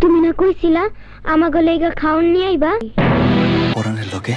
তুমি না কইছিলা আমাকে লেগা খাওন নিয়ে আইবা? পরাণের লোকে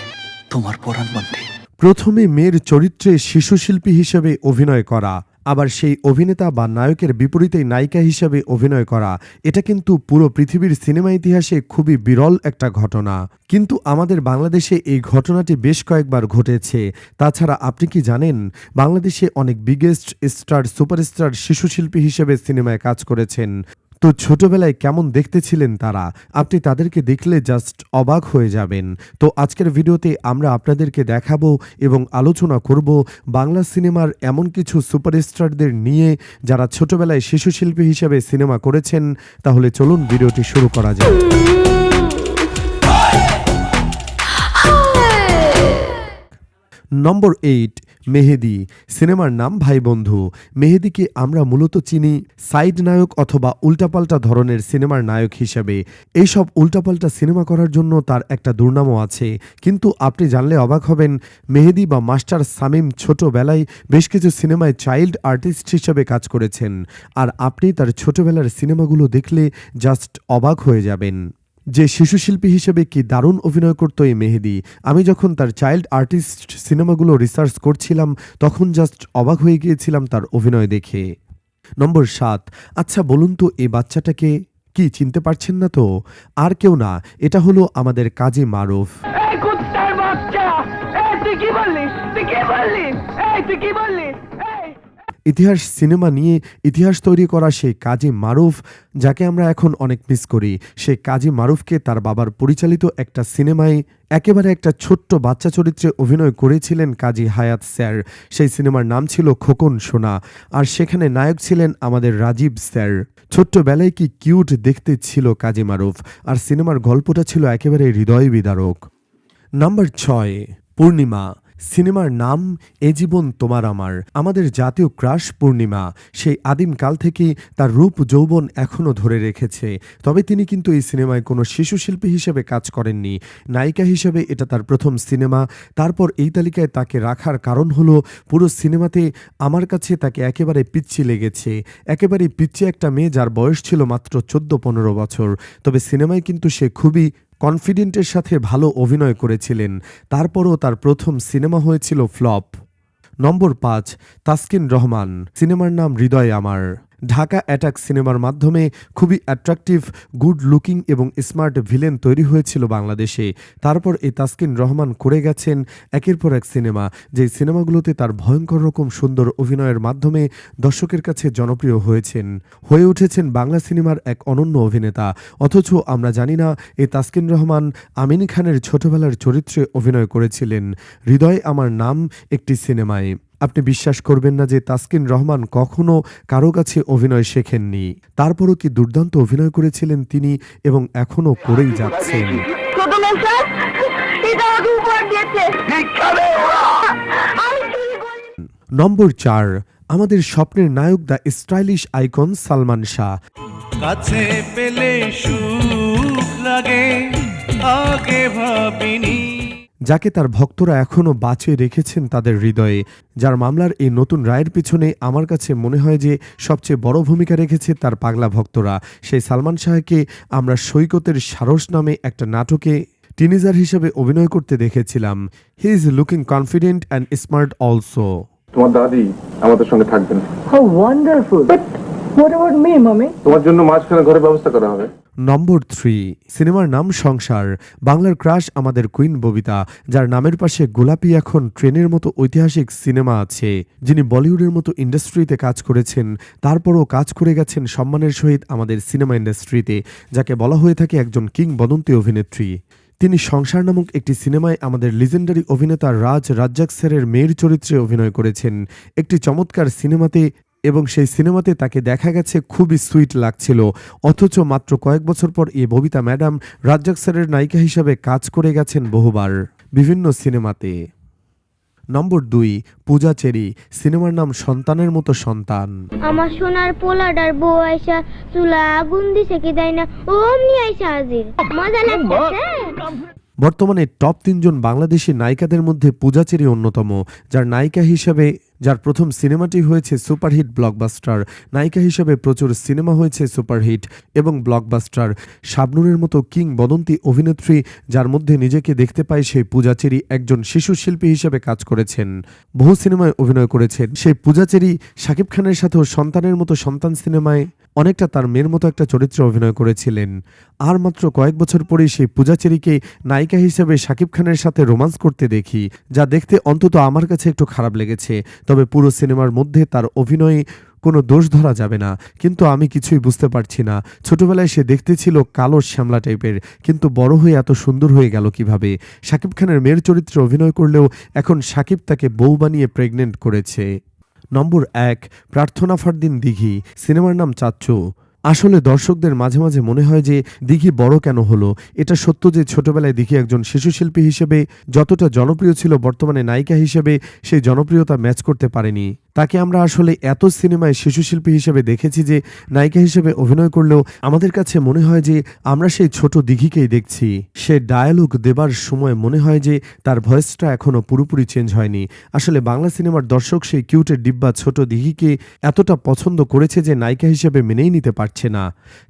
তোমার পরাণ বন্ধে প্রথমে মেয়ের চরিত্রে শিশুশিল্পী হিসেবে অভিনয় করা আবার সেই অভিনেতা বা নায়কের বিপরীতে নায়িকা হিসেবে অভিনয় করা এটা কিন্তু পুরো পৃথিবীর সিনেমা ইতিহাসে খুবই বিরল একটা ঘটনা। কিন্তু আমাদের বাংলাদেশে এই ঘটনাটি বেশ কয়েকবার ঘটেছে। তাছাড়া আপনি কি জানেন বাংলাদেশে অনেক বিগেস্ট স্টার সুপারস্টার শিশুশিল্পী হিসেবে সিনেমায় কাজ করেছেন। তো ছোটবেলায় কেমন দেখতে ছিলেন তারা? আপনি তাদেরকে দেখলে জাস্ট অবাক হয়ে যাবেন। তো আজকের ভিডিওতে আমরা আপনাদেরকে দেখাবো এবং আলোচনা করব বাংলা সিনেমার এমন কিছু সুপারস্টারদের নিয়ে যারা ছোটবেলায় শিশু শিল্পী হিসেবে সিনেমা করেছেন। তাহলে চলুন ভিডিওটি শুরু করা যায় নম্বর এইট মেহেদি। সিনেমার নাম, ভাই বন্ধু, মেহেদিকে আমরা মূলত চিনি সাইড নায়ক অথবা উল্টাপাল্টা ধরনের সিনেমার নায়ক হিসেবে। এইসব উল্টাপাল্টা সিনেমা করার জন্য তার একটা দুর্নামও আছে। কিন্তু আপনি জানলে অবাক হবেন, মেহেদি বা মাস্টার সামিম ছোটবেলায় বেশ কিছু সিনেমায় চাইল্ড আর্টিস্ট হিসেবে কাজ করেছেন। আর আপনি তার ছোটবেলার সিনেমাগুলো দেখলে জাস্ট অবাক হয়ে যাবেন। যে শিশু শিল্পী হিসেবে কি দারুণ অভিনয় করত এই মেহেদি, আমি যখন তার চাইল্ড আর্টিস্ট সিনেমাগুলো রিসার্চ করছিলাম, তখন জাস্ট অবাক হয়ে গিয়েছিলাম তার অভিনয় দেখে। নম্বর সাত আচ্ছা বলুন তো এই বাচ্চাটাকে কি চিনতে পারছেন না তো? আর কেউ না, এটা হলো আমাদের কাজী মারুফ। তুই কি বললি? তুই কি বললি? তুই কি বললি? ইতিহাস সিনেমা নিয়ে ইতিহাস তৈরি করা সেই কাজী মারুফ, যাকে আমরা এখন অনেক মিস করি। সেই কাজী মারুফকে তার বাবার পরিচালিত একটা সিনেমায় একেবারে একটা ছোট্ট বাচ্চা চরিত্রে অভিনয় করেছিলেন কাজী হায়াত স্যার। সেই সিনেমার নাম ছিল খোকন সোনা, আর সেখানে নায়ক ছিলেন আমাদের রাজীব স্যার। ছোট্টবেলায় কি কিউট দেখতে ছিল কাজী মারুফ, আর সিনেমার গল্পটা ছিল একেবারে হৃদয় বিদারক। নাম্বার ছয়, পূর্ণিমা। সিনেমার নাম এ জীবন তোমার আমার আমাদের জাতীয় ক্রাশ পূর্ণিমা, সেই আদিম কাল থেকেই তার রূপ যৌবন এখনও ধরে রেখেছে। তবে তিনি কিন্তু এই সিনেমায় কোনো শিশু শিল্পী হিসেবে কাজ করেননি। নায়িকা হিসেবে এটা তার প্রথম সিনেমা। তারপর এই তালিকায় তাকে রাখার কারণ হলো, পুরো সিনেমাতে আমার কাছে তাকে একেবারে পিচ্ছি লেগেছে। একেবারে পিচ্ছি একটা মেয়ে যার বয়স ছিল মাত্র চোদ্দ পনেরো বছর। তবে সিনেমায় কিন্তু সে খুবই কনফিডেন্টের সাথে ভালো অভিনয় করেছিলেন। তারপরও তার প্রথম সিনেমা হয়েছিল ফ্লপ। নম্বর পাঁচ, তাসকিন রহমান। সিনেমার নাম হৃদয় আমার। ঢাকা অ্যাটাক সিনেমার মাধ্যমে খুবই অ্যাট্রাকটিভ গুড লুকিং এবং স্মার্ট ভিলেন তৈরি হয়েছিল বাংলাদেশে। তারপর এই তাসকিন রহমান করে গেছেন একের পর এক সিনেমা যে সিনেমাগুলোতে তার ভয়ঙ্কর রকম সুন্দর অভিনয়ের মাধ্যমে দর্শকের কাছে জনপ্রিয় হয়েছেন। হয়ে উঠেছেন বাংলা সিনেমার এক অনন্য অভিনেতা। অথচ আমরা জানি না, এই তাসকিন রহমান আমিন খানের ছোটবেলার চরিত্রে অভিনয় করেছিলেন। হৃদয় আমার নাম একটি সিনেমায়। আপনি বিশ্বাস করবেন না যে তাসকিন রহমান কখনো কারও কাছে অভিনয় শেখেননি। তারপরও কি দুর্দান্ত অভিনয় করেছিলেন তিনি এবং এখনও করেই যাচ্ছেন? নম্বর চার, আমাদের স্বপ্নের নায়ক the stylish icon Salman Shah. কাছে পেলে যাকে তার ভক্তরা এখনও বাঁচিয়ে রেখেছেন তাদের হৃদয়ে যার মামলার এই নতুন রায়ের পিছনে আমার কাছে মনে হয় যে সবচেয়ে বড় ভূমিকা রেখেছে তার পাগলা ভক্তরা। সেই সালমান শাহকে আমরা সৈকতের সারস নামে একটা নাটকে টিনেজার হিসেবে অভিনয় করতে দেখেছিলাম। He is looking confident and smart also তোমার দাদি আমাদের সঙ্গে থাকবেন। How wonderful. But what about me, mommy? তোমার জন্য মাঝখানে ঘরের ব্যবস্থা করা হবে। নম্বর থ্রি, সিনেমার নাম সংসার। বাংলার ক্রাশ আমাদের কুইন ববিতা, যার নামের পাশে গোলাপি এখন ট্রেনের মতো ঐতিহাসিক সিনেমা আছে। যিনি বলিউডের মতো ইন্ডাস্ট্রিতে কাজ করেছেন, তারপরও কাজ করে গেছেন সম্মানের সহিত আমাদের সিনেমা ইন্ডাস্ট্রিতে, যাকে বলা হয়ে থাকে একজন কিংবদন্তি অভিনেত্রী। তিনি সংসার নামক একটি সিনেমায় আমাদের লিজেন্ডারি অভিনেতা রাজ রাজ্জাক স্যারের মেয়ের চরিত্রে অভিনয় করেছেন। একটি চমৎকার সিনেমাতে এবং সেই সিনেমাতে তাকে দেখা গেছে খুবই সুইট লাগছিল। অথচ মাত্র কয়েক বছর পর এ ববিতা ম্যাডাম রাজ্জাক স্যারের নায়িকা হিসাবে কাজ করে গেছেন বহুবার বিভিন্ন সিনেমাতে। নম্বর দুই পূজা চেরি সিনেমার নাম সন্তানের মতো সন্তান। আমার সোনার পোলাডার বউ আইসা চুলা আগুন দিছে কি দেয় না অমনি আইসা হাজির। মজা লাগতেছে বর্তমানে টপ তিনজন বাংলাদেশি নায়িকাদের মধ্যে পূজা চেরি অন্যতম যার নায়িকা হিসেবে যার প্রথম সিনেমাটি হয়েছে সুপারহিট ব্লকবাস্টার। নায়িকা হিসেবে প্রচুর সিনেমা হয়েছে সুপারহিট এবং ব্লকবাস্টার। শাবনুরের মতো কিংবদন্তি অভিনেত্রী যার মধ্যে নিজেকে দেখতে পায় সেই পূজাচেরি একজন শিশু শিল্পী হিসেবে কাজ করেছেন। বহু সিনেমায় অভিনয় করেছেন। সেই পূজাচেরি শাকিব খানের সাথেও সন্তানের মতো সন্তান সিনেমায় অনেকটা তার মেয়ের মতো একটা চরিত্রে অভিনয় করেছিলেন। আর মাত্র কয়েক বছর পরেই সেই পূজাচেরিকে নায়িকা হিসেবে শাকিব খানের সাথে রোমান্স করতে দেখি, যা দেখতে অন্তত আমার কাছে একটু খারাপ লেগেছে। তবে পুরো সিনেমার মধ্যে তার অভিনয়ে কোনো দোষ ধরা যাবে না। কিন্তু আমি কিছুই বুঝতে পারছি না। ছোটবেলায় সে দেখতে ছিল কালো শ্যামলা টাইপের, কিন্তু বড় হয়ে এত সুন্দর হয়ে গেল কীভাবে? শাকিব খানের মেয়ের চরিত্রে অভিনয় করলেও এখন শাকিব তাকে বউ বানিয়ে প্রেগনেন্ট করেছে। নম্বর এক, প্রার্থনা ফারদিন দিঘি। সিনেমার নাম চাচ্চু। আসলে দর্শকদের মাঝে মাঝে মনে হয় যে দিঘি বড় কেন হলো? এটা সত্য যে ছোটবেলায় দিঘি একজন শিশু শিল্পী হিসেবে যতটা জনপ্রিয় ছিল বর্তমানে নায়িকা হিসেবে সেই জনপ্রিয়তা ম্যাচ করতে পারেনি। তাকে আমরা আসলে এত সিনেমায় শিশু শিল্পী হিসেবে দেখেছি যে নায়িকা হিসেবে অভিনয় করলেও আমাদের কাছে মনে হয় যে আমরা সেই ছোট দিঘিকেই দেখছি। সে ডায়ালগ দেবার সময় মনে হয় যে তার ভয়েসটা এখনও পুরোপুরি চেঞ্জ হয়নি। আসলে বাংলা সিনেমার দর্শক সেই কিউটের ডিব্বা ছোট দিঘিকে এতটা পছন্দ করেছে যে নায়িকা হিসেবে মেনেই নিতে পারছে না।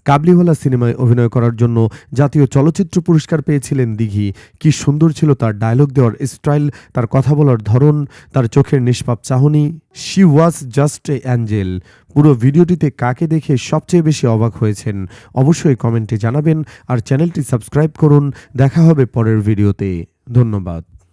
কাবলিওয়ালা সিনেমায় অভিনয় করার জন্য জাতীয় চলচ্চিত্র পুরস্কার পেয়েছিলেন দিঘি। কি সুন্দর ছিল তার ডায়লগ দেওয়ার স্টাইল তার কথা বলার ধরন, তার চোখের নিষ্পাপ চাহনি। She was just a angel পুরো ভিডিওটিতে কাকে দেখে সবচেয়ে বেশি অবাক হয়েছেন, অবশ্যই কমেন্টে জানাবেন আর চ্যানেলটি সাবস্ক্রাইব করুন। দেখা হবে পরের ভিডিওতে। ধন্যবাদ।